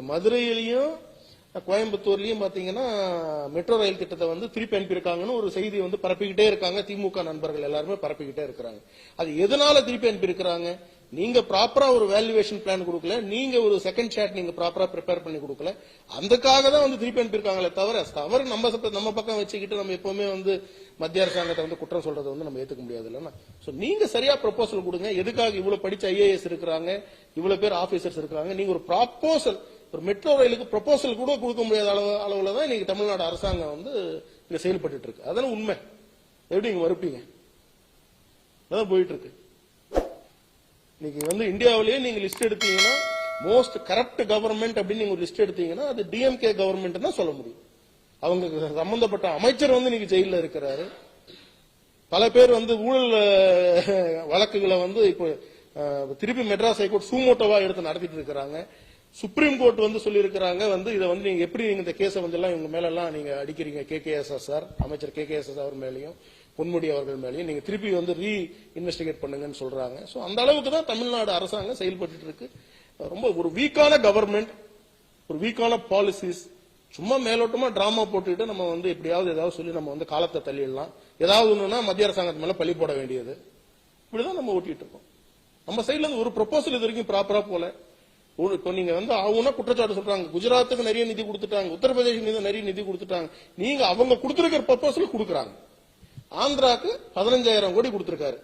நீங்க மதுரையிலையும் கோயம்புத்தூர்லயும் பாத்தீங்கன்னா metro rail திட்டத்தை வந்து திருப்பி அனுப்பியிருக்காங்கன்னு ஒரு செய்தி வந்து பரப்பிக்கிட்டே இருக்காங்க. திமுக நண்பர்கள் எல்லாருமே பரப்பிக்கிட்டே இருக்கிறாங்க. அது எதனால திருப்பி அனுப்பியிருக்கிறாங்க? நீங்க ப்ராப்பரா ஒரு வேல்யூவேஷன் பிளான் கொடுக்கல. நீங்க ஒரு செகண்ட் ஷாட் நீங்க ப்ராப்பரா ப்ரிப்பேர் பண்ணி கொடுக்கல. அதுக்காக தான் வந்து திருப்பி அனுப்பியிருக்காங்களே தவிர தவறு நம்ம நம்ம பக்கம் வச்சுக்கிட்டு நம்ம எப்பவுமே வந்து மத்திய அரசாங்கத்தை வந்து குற்றம் சொல்றதை வந்து நம்ம ஏத்துக்க முடியாது இல்லைன்னா. சோ நீங்க சரியா ப்ரொபோசல் கொடுங்க. எதுக்காக இவ்வளவு படிச்ச ஐஏஎஸ் இருக்கிறாங்க? இவ்வளவு பேர் ஆபீசர்ஸ் இருக்கிறாங்க? நீங்க ஒரு ப்ராப்போசல் ஒரு மெட்ரோ ரயிலுக்கு ப்ரொபோசல் கூட கொடுக்க முடியாத அளவு அளவுல தான் இன்னைக்கு தமிழ்நாடு அரசாங்கம் வந்து இங்க செயல்பட்டு இருக்கு. அதெல்லாம் உண்மை. எப்படி நீங்கள் மறுப்பீங்க அதான் போயிட்டு இருக்கு. இன்னைக்கு வந்து இந்தியாவிலேயே நீங்க லிஸ்ட் எடுத்தீங்கன்னா மோஸ்ட் கரப்ட் கவர்மெண்ட் அப்படின்னு நீங்க ஒரு லிஸ்ட் எடுத்தீங்கன்னா அது டிஎம்கே கவர்மெண்ட் தான் சொல்ல முடியும். அவங்க சம்பந்தப்பட்ட அமைச்சர் வந்து இன்னைக்கு ஜெயில இருக்கிறாரு. பல பேர் வந்து ஊழல் வழக்குகளை வந்து இப்போ திருப்பி மெட்ராஸ் ஹைகோர்ட் சூமோட்டோவா எடுத்து நடத்திட்டு இருக்கிறாங்க. சுப்ரீம் கோர்ட் வந்து சொல்லியிருக்கிறாங்க வந்து இதை வந்து நீங்க எப்படி நீங்க இந்த கேஸை வந்து எல்லாம் இவங்க மேலெல்லாம் நீங்க அடிக்கிறீங்க? கே கே எஸ் சார் அமைச்சர் கே கே எஸ் அவர் மேலேயும் பொன்முடி அவர்கள் மேலேயும் நீங்க திருப்பி வந்து ரீ இன்வெஸ்டிகேட் பண்ணுங்கன்னு சொல்றாங்க. ஸோ அந்த அளவுக்கு தான் தமிழ்நாடு அரசாங்கம் செயல்பட்டு இருக்கு. ரொம்ப ஒரு வீக்கான கவர்மெண்ட் ஒரு வீக்கான பாலிசிஸ் சும்மா மேலோட்டமா டிராமா போட்டுக்கிட்டு நம்ம வந்து எப்படியாவது ஏதாவது சொல்லி நம்ம வந்து காலத்தை தள்ளிடலாம். ஏதாவது ஒண்ணுன்னா மத்திய அரசாங்கத்து மேல பழி போட வேண்டியது. இப்படிதான் நம்ம ஓட்டிட்டு இருக்கோம். நம்ம சைட்ல இருந்து ஒரு ப்ரொபோசல் இது வரைக்கும் ப்ராப்பரா போல. இப்போ நீங்க வந்து அவங்க குற்றச்சாட்டு சொல்றாங்க. குஜராத்துக்கு நிறைய நிதி கொடுத்துட்டாங்க. உத்தரப்பிரதேசம் நிறைய நிதி கொடுத்துட்டாங்க. நீங்க அவங்க கொடுத்திருக்கிற பர்பஸ்ல கொடுக்குறாங்க. ஆந்திராக்கு பதினஞ்சாயிரம் கோடி கொடுத்திருக்காரு.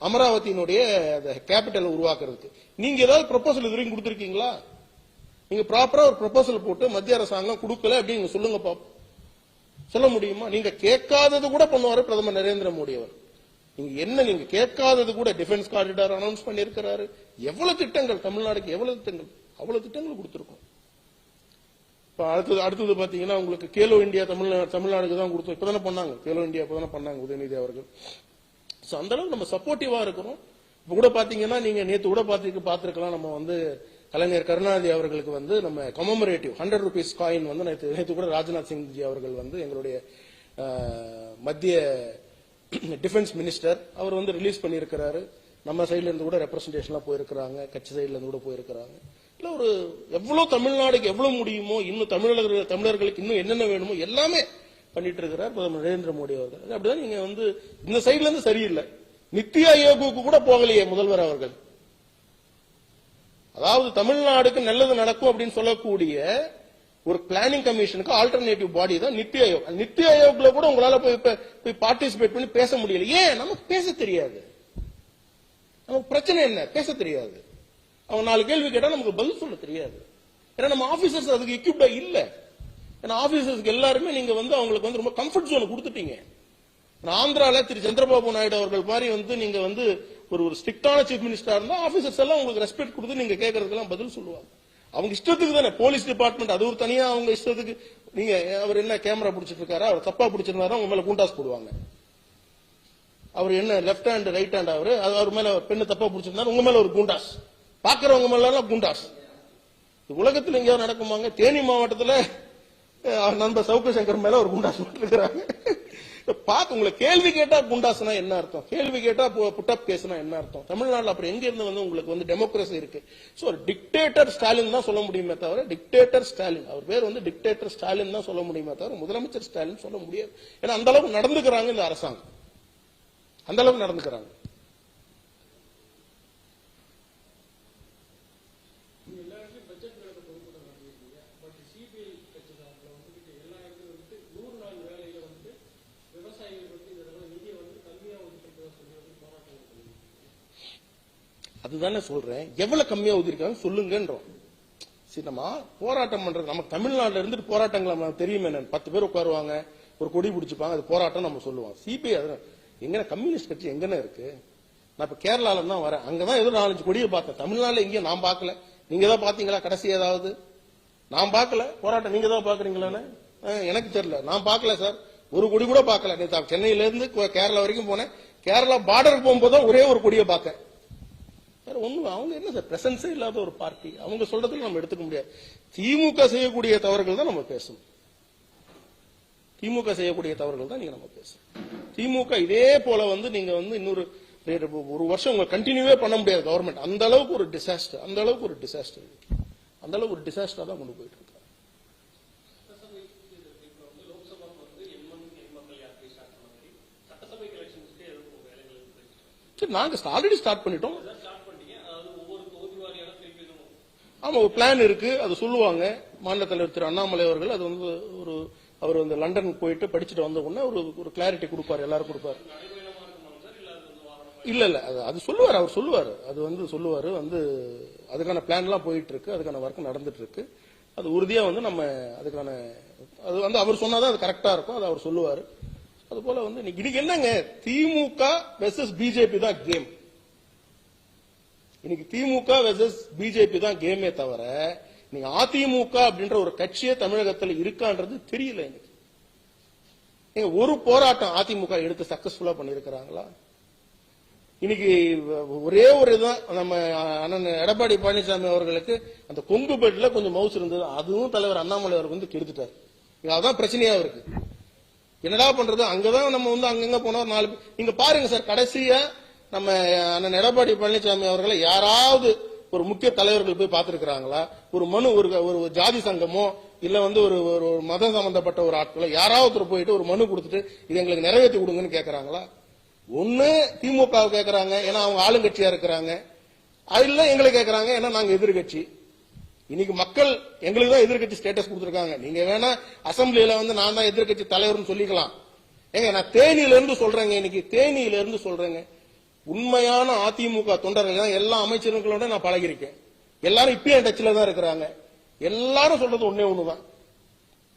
அமராவதியினுடைய கேபிட்டல் உருவாக்குறதுக்கு. நீங்க ஏதாவது ப்ரொபோசல் இது வரைக்கும் கொடுத்திருக்கீங்களா? நீங்க ப்ராப்பரா ஒரு ப்ரொபோசல் போட்டு மத்திய அரசாங்கம் கொடுக்கல அப்படின்னு சொல்லுங்க பாப்போம். சொல்ல முடியுமா? நீங்க கேட்காதது கூட பண்ணுவாரு பிரதமர் நரேந்திர மோடி அவர். நீங்க என்ன நீங்க கேட்காதது கூட டிஃபென்ஸ் காரிடார் அனௌன்ஸ் பண்ணியிருக்கிறாரு. எவ்வளவு திட்டங்கள் தமிழ்நாடுக்கு எவ்வளவு திட்டங்கள்? அவ்வளவு திட்டங்கள் கொடுத்துருக்கோம். இப்போ அடுத்தது அடுத்தது பார்த்தீங்கன்னா உங்களுக்கு கேலோ இந்தியா தமிழ்நாடு தமிழ்நாடுக்கு தான் கொடுத்தோம். இப்பதானே பண்ணாங்க. கேலோ இந்தியா இப்போ தானே பண்ணாங்க உதயநிதி அவர்கள். ஸோ அந்த அளவுக்கு நம்ம சப்போர்ட்டிவாக இருக்கிறோம். இப்போ கூட பார்த்தீங்கன்னா நீங்க நேற்று கூட பாத்து பார்த்துருக்கலாம் நம்ம வந்து கலைஞர் கருணாநிதி அவர்களுக்கு வந்து நம்ம கமமரேட்டிவ் ஹண்ட்ரட் ருபீஸ் காயின் வந்து நேற்று நேற்று கூட ராஜ்நாத் சிங் ஜி அவர்கள் வந்து எங்களுடைய மத்திய டிஃபென்ஸ் மினிஸ்டர் அவர் வந்து ரிலீஸ் பண்ணியிருக்கிறாரு. நம்ம சைடுல இருந்து கூட ரெப்ரசன்டேஷன்லாம் போயிருக்கிறாங்க. கட்சி சைடுல இருந்து கூட போயிருக்கிறாங்க. இல்ல ஒரு எவ்வளவு தமிழ்நாடுக்கு எவ்வளவு முடியுமோ இன்னும் தமிழர்கள் தமிழர்களுக்கு இன்னும் என்னென்ன வேணுமோ எல்லாமே பண்ணிட்டு இருக்கிறார் பிரதமர் நரேந்திர மோடி அவர்கள். அப்படிதான் நீங்க வந்து இந்த சைடுல இருந்து சரியில்லை. நித்தி ஆயோகுக்கு கூட போகலையே முதல்வர் அவர்கள். அதாவது தமிழ்நாடுக்கு நல்லது நடக்கும் அப்படின்னு சொல்லக்கூடிய ஒரு பிளானிங் கமிஷனுக்கு ஆல்டர்னேட்டிவ் பாடி தான் நித்தி ஆயோக். நித்தி ஆயோக்ல கூட உங்களால போய் போய் பார்ட்டிசிபேட் பண்ணி பேச முடியல. ஏன்? நமக்கு பேச தெரியாது. நமக்கு பிரச்சனை என்ன? பேச தெரியாது. அவங்க நாலு கேள்வி கேட்டா நமக்கு பதில் சொல்ல தெரியாது. ஏன்னா நம்ம ஆபீசர்ஸ் அதுக்கு எக்யூப்டா இல்ல. ஏன்னா ஆபீசர்ஸ்க்கு எல்லாருமே நீங்க வந்து அவங்களுக்கு வந்து ரொம்ப கம்ஃபர்ட் ஜோன் கொடுத்துட்டீங்க. ஆந்திரால திரு சந்திரபாபு நாயுடு அவர்கள் மாதிரி வந்து நீங்க வந்து ஒரு ஒரு ஸ்ட்ரிக்டான சீஃப் மினிஸ்டரா இருந்தா ஆபீசர்ஸ் எல்லாம் உங்களுக்கு ரெஸ்பெக்ட் கொடுத்து நீங்க கேட்கறதுக்கெல்லாம் பதில் சொல்லுவாங்க. அவங்க இஷ்டத்துக்கு தானே. போலீஸ் டிபார்ட்மெண்ட் அது ஒரு தனியா அவங்க இஷ்டத்துக்கு. நீங்க அவர் என்ன கேமரா பிடிச்சிட்டு இருக்காரா அவர் தப்பா பிடிச்சிருந்தாரா உங்க மேல குண்டாஸ் போடுவாங்க. அவர் என்ன லெஃப்ட் ஹேண்ட் ரைட் ஹேண்ட் அவரு? அது அவர் மேல பெண்ணு தப்பா பிடிச்சிருந்தாரு உங்க மேல ஒரு குண்டாஸ். பாக்குறவங்க மேல கூண்டாஸ். குண்டாஸ் உலகத்துல எங்கேயாவது நடக்குமாங்க? தேனி மாவட்டத்துல அவர் நண்பர் சவுக்கு சங்கர் மேல ஒரு குண்டாஸ் போட்டுருக்காங்க பார்த்து உங்களை கேள்வி கேட்டா குண்டாஸ்னா என்ன அர்த்தம்? கேள்வி கேட்டா புட்டப் கேஸ்னா என்ன அர்த்தம்? தமிழ்நாட்டில் அப்புறம் எங்க இருந்து வந்து உங்களுக்கு வந்து டெமோக்ரஸி இருக்கு? சோ டிக்டேட்டர் ஸ்டாலின் தான் சொல்ல முடியுமே தவிர டிக்டேட்டர் ஸ்டாலின் அவர் பேர் வந்து டிக்டேட்டர் ஸ்டாலின் தான் சொல்ல முடியுமே தவிர முதலமைச்சர் ஸ்டாலின் சொல்ல முடியாது. ஏன்னா அந்த அளவுக்கு நடந்துக்கிறாங்க இந்த அரசாங்கம். அந்த அளவுக்கு நடந்துக்கிறாங்க. தானே சொல்றேன். எவ்வளவு கம்மியா ஒதுக்கிருக்காங்க சொல்லுங்கன்றோம். சரி நம்ம போராட்டம் பண்றது நம்ம தமிழ்நாட்டில் இருந்துட்டு போராட்டங்கள் நம்ம தெரியுமே என்ன பத்து பேர் உட்காருவாங்க ஒரு கொடி பிடிச்சிப்பாங்க அது போராட்டம் நம்ம சொல்லுவோம். சிபிஐ அது எங்கன்னா கம்யூனிஸ்ட் கட்சி எங்கன்னா இருக்கு? நான் இப்ப கேரளால தான் வரேன். அங்கதான் ஏதோ நாலஞ்சு கொடியை பார்த்தேன். தமிழ்நாட்டில் எங்கேயும் நான் பார்க்கல. நீங்க தான் பாத்தீங்களா கடைசி ஏதாவது? நான் பார்க்கல. போராட்டம் நீங்க தான் பாக்குறீங்களான்னு எனக்கு தெரியல. நான் பார்க்கல சார். ஒரு கொடி கூட பார்க்கல. நேற்று சென்னையில இருந்து கேரளா வரைக்கும் போனேன். கேரளா பார்டருக்கு போகும்போது தான் ஒரே ஒரு கொடியை பார்த்தேன். வேற ஒண்ணு அவங்க என்ன சார்? பிரசன்ஸே இல்லாத ஒரு பார்ட்டி அவங்க சொல்றதுல நம்ம எடுத்துக்க முடியாது. திமுக செய்யக்கூடிய தவறுகள் தான் நம்ம பேசணும். திமுக செய்யக்கூடிய தவறுகள் தான் நீங்க நம்ம பேசணும். திமுக இதே போல வந்து நீங்க வந்து இன்னொரு ஒரு வருஷம் உங்க கண்டினியூவே பண்ண முடியாது கவர்மெண்ட் அந்த அளவுக்கு ஒரு டிசாஸ்டர் அந்த அளவுக்கு ஒரு டிசாஸ்டர் அந்த அளவுக்கு ஒரு டிசாஸ்டர் தான் கொண்டு போயிட்டு இருக்கு நாங்க ஆல்ரெடி ஸ்டார்ட் பண்ணிட்டோம். ஆமா ஒரு பிளான் இருக்கு. அது சொல்லுவாங்க. மாநில தலைவர் திரு அண்ணாமலை அவர்கள் அது வந்து ஒரு அவர் வந்து லண்டன் போயிட்டு படிச்சுட்டு வந்த உடனே ஒரு ஒரு கிளாரிட்டி கொடுப்பார் எல்லாரும் கொடுப்பாரு. இல்ல இல்ல அது அது சொல்லுவார் அவர் சொல்லுவார். அது வந்து சொல்லுவார் வந்து அதுக்கான பிளான் எல்லாம் போயிட்டு இருக்கு அதுக்கான ஒர்க் நடந்துட்டு இருக்கு அது உறுதியா வந்து நம்ம அதுக்கான அது வந்து அவர் சொன்னாதான் அது கரெக்டா இருக்கும் அது அவர் சொல்லுவார். அது போல வந்து இன்னைக்கு இன்னைக்கு என்னங்க? திமுக வெர்சஸ் பிஜேபி தான் கேம் இன்னைக்கு திமுக வெர்சஸ் பிஜேபி தான் கேமே தவிர நீங்க அதிமுக அப்படின்ற ஒரு கட்சியே தமிழகத்தில் இருக்கான்றது தெரியல எனக்கு. நீங்க ஒரு போராட்டம் அதிமுக எடுத்து சக்சஸ்ஃபுல்லா பண்ணிருக்கிறாங்களா இன்னைக்கு ஒரே ஒரு இதுதான் நம்ம அண்ணன் எடப்பாடி பழனிசாமி அவர்களுக்கு அந்த கொங்கு பெட்ல கொஞ்சம் மவுஸ் இருந்தது அதுவும் தலைவர் அண்ணாமலை அவருக்கு வந்து கெடுத்துட்டார். அதுதான் பிரச்சனையா இருக்கு. என்னடா பண்றது? அங்கதான் நம்ம வந்து அங்கங்க போனோம் நாலு பேர் நீங்க பாருங்க சார் கடைசியா நம்ம அண்ணன் எடப்பாடி பழனிசாமி அவர்களை யாராவது ஒரு முக்கிய தலைவர்கள் போய் பார்த்திருக்கிறாங்களா? ஒரு மனு ஒரு ஒரு ஜாதி சங்கமோ இல்ல வந்து ஒரு ஒரு மதம் சம்பந்தப்பட்ட ஒரு ஆட்களோ யாராவது போயிட்டு ஒரு மனு கொடுத்துட்டு இது எங்களுக்கு நிறைவேற்றி கொடுங்கன்னு கேட்கறாங்களா ஒண்ணு திமுக கேட்கறாங்க ஏன்னா அவங்க ஆளுங்கட்சியா இருக்கிறாங்க. அது இல்ல எங்களை கேட்கறாங்க ஏன்னா நாங்க எதிர்கட்சி. இன்னைக்கு மக்கள் எங்களுக்கு தான் எதிர்கட்சி ஸ்டேட்டஸ் கொடுத்துருக்காங்க. நீங்க வேணா அசம்பிளியில வந்து நான் தான் எதிர்கட்சி தலைவர்னு சொல்லிக்கலாம். ஏங்க நான் தேனியில இருந்து சொல்றேங்க இன்னைக்கு. தேனியில இருந்து சொல்றேங்க. உண்மையான அதிமுக தொண்டர்கள் தான் எல்லா அமைச்சர்களோட நான் பழகிருக்கேன் எல்லாரும் இப்பயும் டச்சில தான் இருக்கிறாங்க. எல்லாரும் சொல்றது ஒன்னே ஒண்ணுதான்.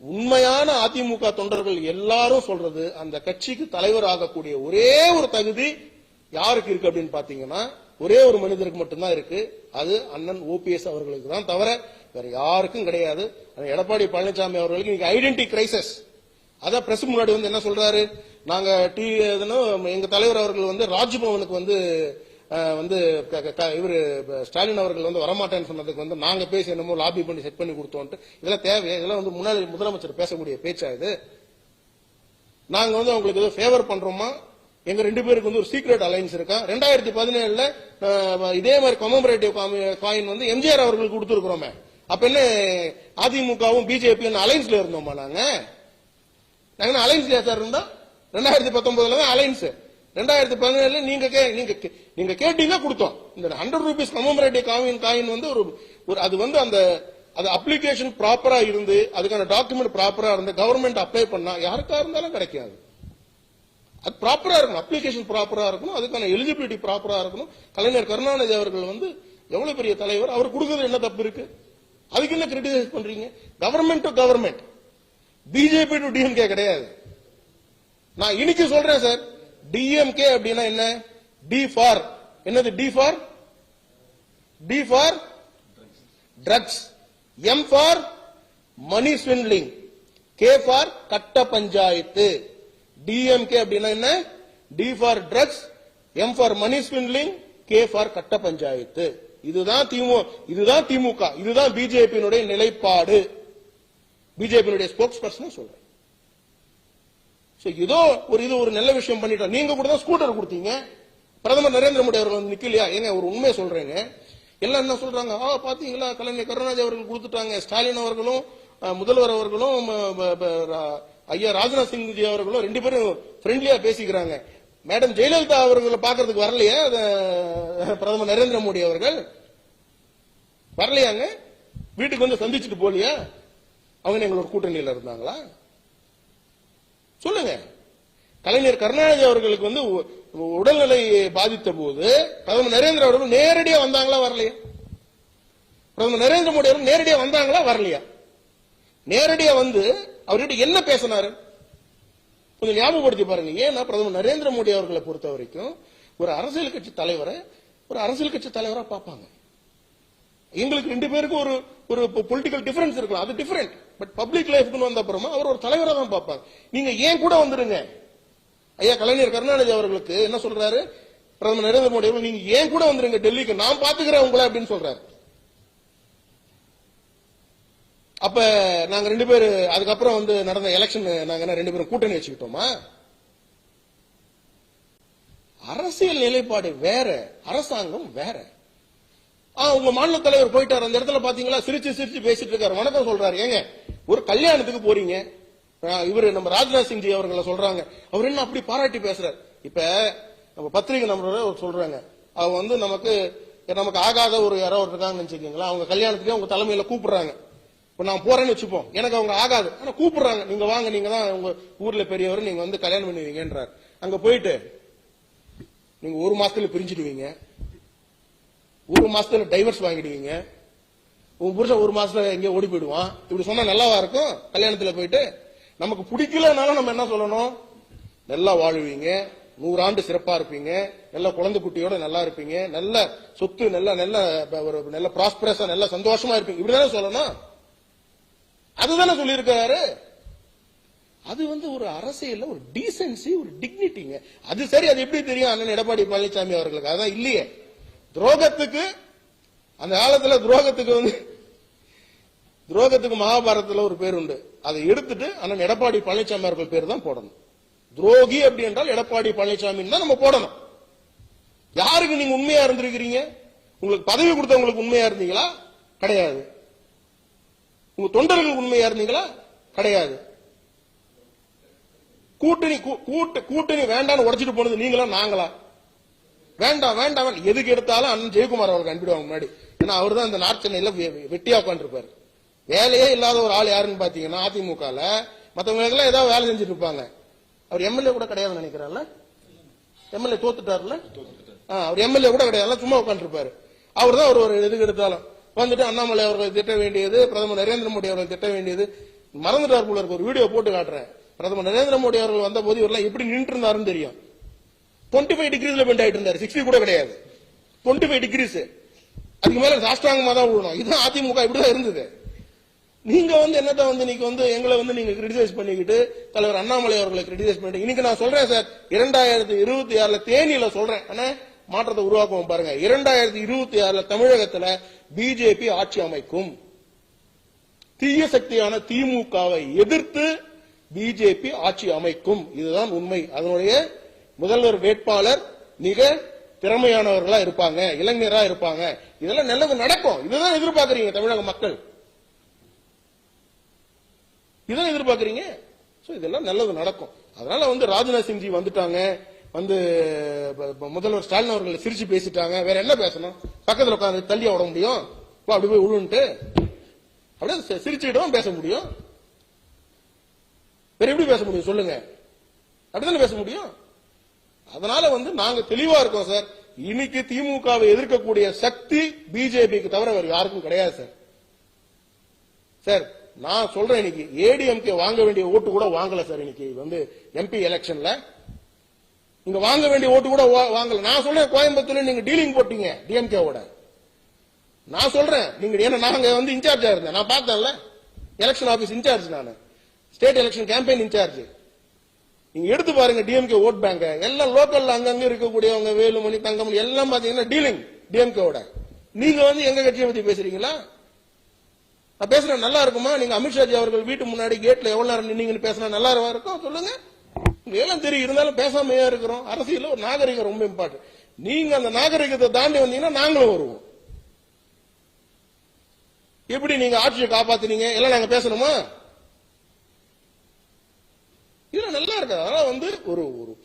உண்மையான அதிமுக தொண்டர்கள் எல்லாரும் சொல்றது அந்த கட்சிக்கு தலைவர் ஆகக்கூடிய ஒரே ஒரு தகுதி யாருக்கு இருக்கு அப்படின்னு பாத்தீங்கன்னா ஒரே ஒரு மனிதருக்கு மட்டும்தான் இருக்கு. அது அண்ணன் ஓபிஎஸ் அவர்களுக்கு தான் தவிர வேற யாருக்கும் கிடையாது. எடப்பாடி பழனிசாமி அவர்களுக்கு இன்னைக்கு ஐடென்டி கிரைசஸ் அதான் பிரஸ் முன்னாடி வந்து என்ன சொல்றாரு? நாங்க டி எதுனா, எங்க தலைவர் அவர்கள் வந்து ராஜ்பவனுக்கு வந்து வந்து இவர் இவரு ஸ்டாலின் அவர்கள் வந்து வரமாட்டேன்னு சொன்னதுக்கு வந்து நாங்க பேசி என்னமோ லாபி பண்ணி செட் பண்ணி கொடுத்தோன்ட்டு இதெல்லாம் தேவையா? இதெல்லாம் வந்து முன்னாடி முதலமைச்சர் பேசக்கூடிய பேச்சா இது? நாங்க வந்து அவங்களுக்கு ஏதோ ஃபேவர் பண்றோமா? எங்க ரெண்டு பேருக்கு வந்து ஒரு சீக்ரெட் அலைன்ஸ் இருக்கா? ரெண்டாயிரத்தி பதினேழுல இதே மாதிரி கொமமரேட்டிவ் காயின் வந்து எம்ஜிஆர் அவர்களுக்கு கொடுத்துருக்கிறோமே. அப்ப என்ன அதிமுகவும் பிஜேபியும் அலைன்ஸ்ல இருந்தோமா நாங்க? நாங்க அலைன்ஸ்ல சார் இருந்தா ரெண்டாயிரத்தி பத்தொன்பதுல தான் அலைன்ஸ் ரெண்டாயிரத்தி பதினேழுல நீங்க கே- நீங்க கே- நீங்க கேட்டீங்க கொடுத்தோம். இந்த hundred rupees commemorative coin coin வந்து ஒரு ஒரு அது வந்து அந்த அது அப்ளிகேஷன் ப்ராப்பரா இருந்து அதுக்கான டாக்குமெண்ட் ப்ராப்பரா இருந்து கவர்மெண்ட் அப்ளை பண்ணா யாருக்கா இருந்தாலும் கிடைக்காது. அது ப்ராப்பரா இருக்கணும். அப்ளிகேஷன் ப்ராப்பரா இருக்கணும். அதுக்கான எலிஜிபிலிட்டி ப்ராப்பரா இருக்கணும். கலைஞர் கருணாநிதி அவர்கள் வந்து எவ்வளவு பெரிய தலைவர்? அவர் கொடுக்கறது என்ன தப்பு இருக்கு? அதுக்கு என்ன கிரிட்டிசைஸ் பண்றீங்க? Government to government BJP to DMK கிடையாது. நான் இன்னைக்கு சொல்றேன் சார் டிஎம்கே அப்படின்னா என்ன? டி ஃபார் என்னது D for D for drugs M for money swindling K for கட்ட பஞ்சாயத்து. டிஎம்கே அப்படின்னா என்ன? D for drugs M for money swindling K for கட்ட பஞ்சாயத்து. இதுதான் திமுக இதுதான் திமுக. இதுதான் பிஜேபியினுடைய நிலைப்பாடு. பிஜேபியினுடைய ஸ்போக்ஸ் பர்சன் சொல்றேன். ஏதோ ஒரு இது ஒரு நல்ல விஷயம் பண்ணிட்டோம். நீங்க கூட தான் ஸ்கூட்டர் கொடுத்தீங்க. பிரதமர் நரேந்திர மோடி அவர்கள் வந்து நிக்கலையா? ஏங்க ஒரு உண்மையை சொல்றேங்க. எல்லாம் என்ன சொல்றாங்க? ஆ பாத்தீங்களா கலைஞர் கருணாநிதி அவர்கள் கொடுத்துட்டாங்க. ஸ்டாலின் அவர்களும் முதல்வர் அவர்களும் ஐயா ராஜ்நாத் சிங் ஜி அவர்களும் ரெண்டு பேரும் ஃப்ரெண்ட்லியா பேசிக்கிறாங்க. மேடம் ஜெயலலிதா அவர்களை பாக்குறதுக்கு வரலையா? பிரதமர் நரேந்திர மோடி அவர்கள்? வரலையாங்க? வீட்டுக்கு வந்து சந்திச்சுட்டு போலியா அவங்க எங்களோட கூட்டணியில இருந்தாங்களா? சொல்லுங்க. கலைஞர் கருணாநிதி அவர்களுக்கு வந்து உடல்நிலை பாதித்த போது பிரதமர் நரேந்திர அவர்கள் நேரடியா வந்தாங்களா வரலையா? பிரதமர் நரேந்திர மோடி அவர்கள் நேரடியா வந்தாங்களா வரலையா? நேரடியா வந்து அவர்கிட்ட என்ன பேசினாரு? கொஞ்சம் ஞாபகப்படுத்தி பாருங்க. ஏன்னா பிரதமர் நரேந்திர மோடி அவர்களை பொறுத்த வரைக்கும் ஒரு அரசியல் கட்சி தலைவரை ஒரு அரசியல் கட்சி தலைவரா பார்ப்பாங்க. எங்களுக்கு ரெண்டு பேருக்கும் ஒரு ஒரு பொலிட்டிக்கல் டிஃபரன்ஸ் இருக்கலாம். அது டிஃபரெண்ட் பட் பப்ளிக் லைஃப்னு வந்த அப்புறமா அவர் ஒரு தலைவரை தான் பார்ப்பார். நீங்க ஏன் கூட வந்துருங்க? ஐயா கலைஞர் கருணாநிதி அவர்களுக்கு என்ன சொல்றாரு? பிரதமர் நரேந்திர மோடி அவர்கள் நீங்க ஏன் கூட வந்துருங்க டெல்லிக்கு? நான் பாத்துக்கிறேன் உங்களை அப்படின்னு சொல்றாரு. அப்ப நாங்க ரெண்டு பேரும் அதுக்கப்புறம் வந்து நடந்த எலெக்ஷன் நாங்க என்ன ரெண்டு பேரும் கூட்டணி வச்சுக்கிட்டோமா? அரசியல் நிலைப்பாடு வேற அரசாங்கம் வேற. ஆ உங்க மாநில தலைவர் போயிட்டார். அந்த இடத்துல பாத்தீங்களா? சிரிச்சு சிரிச்சு பேசிட்டு இருக்காரு. வணக்கம் சொல்றாரு. ஏங்க ஒரு கல்யாணத்துக்கு போறீங்க. ஆ, இவரு நம்ம ராஜ்நாத் சிங் ஜி அவர்களை சொல்றாங்க. அவர் என்ன அப்படி பாராட்டி பேசுறாரு? இப்ப நம்ம பத்திரிகை நம்பர் சொல்றாங்க. அவ வந்து நமக்கு நமக்கு ஆகாத ஒரு யாரோ ஒரு இருக்காங்கன்னு வச்சுக்கீங்களா அவங்க கல்யாணத்துக்கு அவங்க தலைமையில கூப்பிடுறாங்க. இப்ப நான் போறேன்னு வச்சுப்போம். எனக்கு அவங்க ஆகாது. ஆனா கூப்பிடுறாங்க. நீங்க வாங்க நீங்க தான் உங்க ஊர்ல பெரியவர் நீங்க வந்து கல்யாணம் பண்ணுவீங்கன்றார் அங்க போயிட்டு நீங்க ஒரு மாசத்துல பிரிஞ்சிடுவீங்க. ஒரு மாசத்துல டைவர்ஸ் வாங்கிடுவீங்க. உன் புருஷன் ஒரு மாசத்துல எங்கேயோ ஓடி போயிடுவான். இப்படி சொன்னா நல்லாவா இருக்கும்? கல்யாணத்துல போயிட்டு நமக்கு பிடிக்கலனாலும் நம்ம என்ன சொல்லணும்? நல்லா வாழுவீங்க. நூறாண்டு சிறப்பா இருப்பீங்க. நல்ல குழந்தை குட்டியோட நல்லா இருப்பீங்க. நல்ல சொத்து நல்ல நல்ல ஒரு நல்ல ப்ராஸ்பரஸா நல்ல சந்தோஷமா இருப்பீங்க. இப்படிதானே சொல்லணும்? அதுதானே சொல்லியிருக்கிறாரு. அது வந்து ஒரு அரசியல்ல ஒரு டீசென்சி ஒரு டிக்னிட்டிங்க அது சரி அது எப்படி தெரியும்? அண்ணன் எடப்பாடி பழனிசாமி அவர்களுக்கு. அதான் இல்லையே. துரோகத்துக்கு அந்த காலத்துல துரோகத்துக்கு வந்து துரோகத்துக்கு மகாபாரதத்துல ஒரு பேர் உண்டு. அதை எடுத்துட்டு அண்ணன் எடப்பாடி பழனிசாமி அவர்கள் பேர் தான் போடணும். துரோகி அப்படி என்றால் எடப்பாடி பழனிசாமி தான் நம்ம போடணும். யாருக்கு நீங்க உண்மையா இருந்திருக்கிறீங்க? உங்களுக்கு பதவி கொடுத்தவங்களுக்கு உண்மையா இருந்தீங்களா? கிடையாது. உங்க தொண்டர்களுக்கு உண்மையா இருந்தீங்களா? கிடையாது. கூட்டணி கூ- கூட்டு கூட்டணி வேண்டாம்னு உடைச்சிட்டு போனது நீங்களா நாங்களா? வேண்டாம் வேண்டாம். எதுக்கு எடுத்தாலும் அண்ணன் ஜெயக்குமார் அவர்களுக்கு அனுப்பிடுவாங்க முன்னாடி. ஏன்னா அவர் தான் இந்த நார்த் சென்னையில வெ- வெட்டியா உட்காந்துருப்பாரு வேலையே இல்லாத ஒரு ஆள் யாருன்னு பாத்தீங்கன்னா அதிமுகல மத்தவங்களுக்கு எல்லாம் ஏதாவது வேலை செஞ்சுட்டு இருப்பாங்க. அவர் எம்எல்ஏ கூட கிடையாதுன்னு நினைக்கிறாருல? எம்எல்ஏ தோத்துட்டாருல? ஆ, அவர் எம்எல்ஏ கூட கிடையாது சும்மா உட்காந்துருப்பாரு அவர் தான் ஒரு ஒரு எதுக்கு எடுத்தாலும். வந்துட்டு அண்ணாமலை அவர்கள் திட்ட வேண்டியது பிரதமர் நரேந்திர மோடி அவர்கள் திட்ட வேண்டியது. மறந்துட்டார் போல இருக்கு. ஒரு வீடியோ போட்டு காட்டுறேன். பிரதமர் நரேந்திர மோடி அவர்கள் வந்த போது இவரெல்லாம் எப்படி நின்று இருந்தாருன்னு தெரியும். டுவெண்ட்டி ஃபைவ் டிகிரிஸ்ல பெண்ட் ஆயிட்டு இருந்தாரு. சிக்ஸ்டி கூட கிடையாது. டுவெண்ட்டி ஃபைவ் டிகிரிஸ் அதுக்கு மேல சாஷ்டாங்கமா தான் விழணும் இதுதான் அதிமுக இப்படிதான் இருந்தது. நீங்க வந்து என்னத்த வந்து இன்னைக்கு வந்து எங்களை வந்து நீங்க கிரிட்டிசைஸ் பண்ணிக்கிட்டு தலைவர் அண்ணாமலை அவர்களை கிரிட்டிசைஸ் பண்ணிட்டு இன்னைக்கு நான் சொல்றேன் சார் இரண்டாயிரத்தி இருபத்தி ஆறுல தேனியில சொல்றேன். ஆனா மாற்றத்தை உருவாக்குவோம் பாருங்க. இரண்டாயிரத்தி இருபத்தி ஆறுல தமிழகத்துல பிஜேபி ஆட்சி அமைக்கும். தீய சக்தியான திமுகவை எதிர்த்து பிஜேபி ஆட்சி அமைக்கும். இதுதான் உண்மை. அதனுடைய முதல்வர் வேட்பாளர் மிக திறமையானவர்களா இருப்பாங்க இளைஞரா இருப்பாங்க. இதெல்லாம் நல்லது நடக்கும். இதுதான் எதிர்பார்க்கறீங்க தமிழக மக்கள். இதான் எதிர்பார்க்கறீங்க? ஸோ இதெல்லாம் நல்லது நடக்கும். அதனால வந்து ராஜ்நாத் சிங்ஜி வந்துட்டாங்க. வந்து முதல்வர் ஸ்டாலின் அவர்களை சிரிச்சு பேசிட்டாங்க. வேற என்ன பேசணும்? பக்கத்தில் உட்காந்து தள்ளியா விட முடியும்? அப்படி போய் விழுன்ட்டு அப்படியே சிரிச்சுக்கிட்டவும் பேச முடியும். வேற எப்படி பேச முடியும்? சொல்லுங்க. அப்படிதானே பேச முடியும்? அதனால வந்து நாங்க தெளிவா இருக்கோம் சார். இன்னைக்கு திமுகவை எதிர்க்கக்கூடிய சக்தி பிஜேபிக்கு தவிர வேறு யாருக்கும் கிடையாது சார். சார் நான் சொல்றேன் இன்னைக்கு ஏடிஎம்கே வாங்க வேண்டிய ஓட்டு கூட வாங்கல சார் இன்னைக்கு வந்து எம்பி எலெக்ஷன்ல நீங்க வாங்க வேண்டிய ஓட்டு கூட வாங்கல. நான் சொல்றேன் கோயம்புத்தூர்ல நீங்க டீலிங் போட்டீங்க டிஎம்கேவோட நான் சொல்றேன் நீங்க ஏன்னா நாங்க வந்து இன்சார்ஜா இருந்தேன். நான் பார்த்தேன்ல எலெக்ஷன் ஆபீஸ் இன்சார்ஜ் நான். State election campaign in charge. நீங்க எடுத்து பாருங்க டிஎம்கே ஓட் பேங்க் எல்லாம் லோக்கல்ல அங்கங்க இருக்கக்கூடியவங்க வேலுமணி தங்கமணி எல்லாம் பாத்தீங்கன்னா டீலிங் டிஎம்கேவோட நீங்க வந்து எங்க கட்சியை பத்தி பேசுறீங்களா? நான் பேசுறேன் நல்லா இருக்குமா? நீங்க அமித்ஷாஜி அவர்கள் வீட்டு முன்னாடி கேட்ல எவ்வளவு நேரம் நின்னீங்கன்னு பேசினா நல்லா இருக்கும் சொல்லுங்க. இங்க எல்லாம் தெரியும் இருந்தாலும் பேசாமையா இருக்கிறோம். அரசியல ஒரு நாகரிகம் ரொம்ப இம்பார்ட்டன்ட் நீங்க அந்த நாகரிகத்தை தாண்டி வந்தீங்கன்னா நாங்களும் வருவோம். எப்படி நீங்க ஆட்சியை காப்பாத்துனீங்க? எல்லாம் நாங்க பேசணுமா? இதுல நல்லா இருக்கு. அதனால வந்து ஒரு ஒரு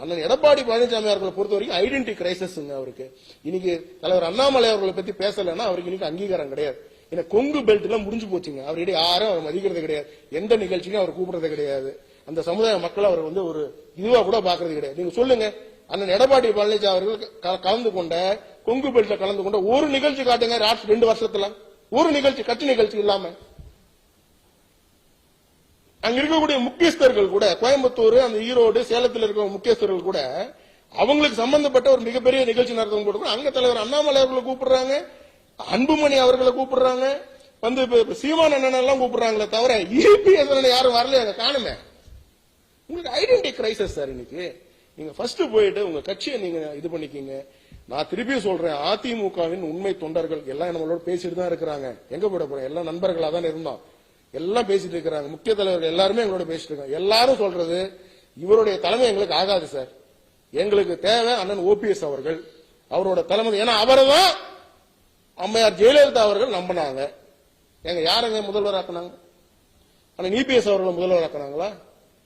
அண்ணன் எடப்பாடி பழனிசாமி அவர்களை பொறுத்த வரைக்கும் ஐடென்டி கிரைசிஸ்ங்க அவருக்கு. இன்னைக்கு தலைவர் அண்ணாமலை அவர்களை பத்தி பேசலைன்னா அவருக்கு இன்னைக்கு அங்கீகாரம் கிடையாது. ஏன்னா கொங்கு பெல்ட் எல்லாம் முடிஞ்சு போச்சுங்க. அவர்கிட்ட யாரும் அவர் மதிக்கிறது கிடையாது. எந்த நிகழ்ச்சியும் அவர் கூப்பிடுறது கிடையாது. அந்த சமுதாய மக்கள் அவர் வந்து ஒரு இதுவா கூட பாக்குறது கிடையாது. நீங்க சொல்லுங்க. அண்ணன் எடப்பாடி பழனிசாமி அவர்கள் க- கலந்து கொண்ட கொங்கு பெல்ட்ல கலந்து கொண்ட ஒரு நிகழ்ச்சி காட்டுங்க. ராஷ்டிர- ரெண்டு வருஷத்துல. ஒரு நிகழ்ச்சி கட்சி நிகழ்ச்சி இல்லாம. அங்க இருக்கக்கூடிய முக்கியஸ்தர்கள் கூட கோயம்புத்தூர் அந்த ஈரோடு சேலத்தில் இருக்கிற முக்கியஸ்தர்கள் கூட அவங்களுக்கு சம்பந்தப்பட்ட ஒரு மிகப்பெரிய நிகழ்ச்சி நடத்தும் கூட அங்க தலைவர் அண்ணாமலை அவர்களை கூப்பிடுறாங்க அன்புமணி அவர்களை கூப்பிடுறாங்க வந்து சீமான் அண்ணன் எல்லாம் கூப்பிடுறாங்களே தவிர இபிஎஸ் யாரும் வரலையே அங்க காணுமே. உங்களுக்கு ஐடென்டி கிரைசஸ் சார் இன்னைக்கு. நீங்க ஃபர்ஸ்ட் போயிட்டு உங்க கட்சியை நீங்க இது பண்ணிக்கீங்க. நான் திருப்பி சொல்றேன் அதிமுகவின் உண்மை தொண்டர்கள் எல்லாம் நம்மளோட பேசிட்டு தான் இருக்கிறாங்க. எங்க போயிட போறோம் எல்லாம் நண்பர்களா தான் இருந்தோம். எல்லாம் பேசிட்டு இருக்கிறாங்க. முக்கிய தலைவர்கள் எல்லாருமே எங்களோட பேசிட்டு இருக்காங்க. எல்லாரும் சொல்றது இவருடைய தலைமை எங்களுக்கு ஆகாது சார். எங்களுக்கு தேவை அண்ணன் ஓபிஎஸ் அவர்கள். அவரோட தலைமை ஏன்னா அவரை தான் அம்மையார் ஜெயலலிதா அவர்கள் நம்பினாங்க. எங்க யாருங்க முதல்வர் ஆக்குனாங்க? அண்ணன் இபிஎஸ் அவர்களை முதல்வர் ஆக்குனாங்களா?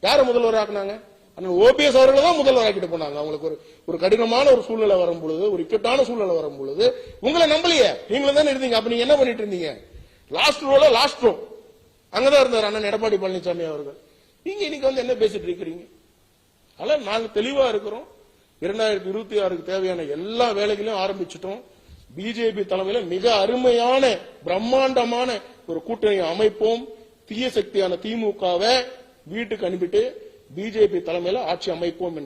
யார முதல்வர் ஆக்குனாங்க? அண்ணன் ஓபிஎஸ் அவர்களை தான் முதல்வர் ஆக்கிட்டு போனாங்க. அவங்களுக்கு ஒரு ஒரு கடினமான ஒரு சூழ்நிலை வரும் பொழுது ஒரு இக்கட்டான சூழ்நிலை வரும் பொழுது உங்களை நம்பலையே. நீங்களும் தானே இருந்தீங்க. அப்ப நீங்க என்ன பண்ணிட்டு இருந்தீங்க? லாஸ்ட் ரோல லாஸ்ட் ரோ அங்கதான் இருந்தார் அண்ணன் எடப்பாடி பழனிசாமி அவர்கள். நீங்க இன்னைக்கு வந்து என்ன பேசிட்டு இருக்கிறீங்க? அதனால நாங்க தெளிவா இருக்கிறோம். இரண்டாயிரத்தி இருபத்தி ஆறுக்கு தேவையான எல்லா வேலைகளையும் ஆரம்பிச்சிட்டோம். பிஜேபி தலைமையில மிக அருமையான பிரம்மாண்டமான ஒரு கூட்டணி அமைப்போம். தீய சக்தியான திமுகவை வீட்டுக்கு அனுப்பிட்டு பிஜேபி தலைமையில ஆட்சி அமைப்போம் என்று.